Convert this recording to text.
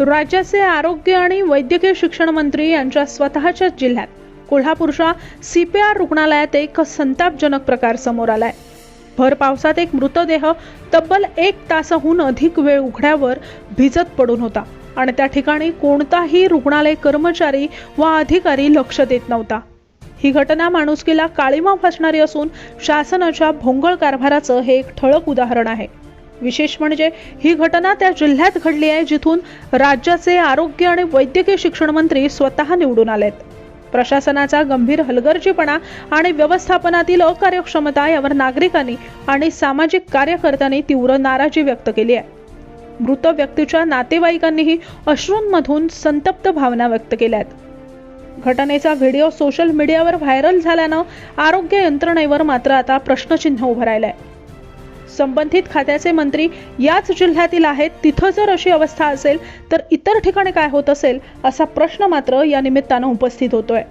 राज्याचे आरोग्य आणि वैद्यकीय शिक्षण मंत्री यांच्या स्वतःच्याच जिल्ह्यात कोल्हापूरच्या सीपीआर रुग्णालयात एक संतापजनक प्रकार समोर आलाय. भर पावसात एक मृतदेह तब्बल एक तासाहून अधिक वेळ उघड्यावर भिजत पडून होता आणि त्या ठिकाणी कोणताही रुग्णालय कर्मचारी वा अधिकारी लक्ष देत नव्हता. ही घटना माणुसकीला काळीमा फासणारी असून शासनाच्या भोंगळ कारभाराचं हे एक ठळक उदाहरण आहे. विशेष म्हणजे ही घटना त्या जिल्ह्यात घडली आहे जिथून राज्याचे आरोग्य आणि वैद्यकीय शिक्षण मंत्री स्वतः निवडून आलेत. प्रशासनाचा गंभीर हलगर्जीपणा आणि व्यवस्थापनातील अकार्यक्षमता यावर नागरिकांनी आणि सामाजिक कार्यकर्त्यांनी तीव्र नाराजी व्यक्त केली आहे. मृत व्यक्तीच्या नातेवाईकांनीही अश्रूंमधून संतप्त भावना व्यक्त केल्या आहेत. घटनेचा व्हिडिओ सोशल मीडियावर व्हायरल झाल्यानं आरोग्य यंत्रणेवर मात्र आता प्रश्नचिन्ह उभं आहे संबंधित खात्याचे मंत्री याच जिल्ह्यातील आहेत तिथं जर अशी अवस्था असेल तर इतर ठिकाणी काय होत असेल असा प्रश्न मात्र या निमित्तानं उपस्थित होतोय.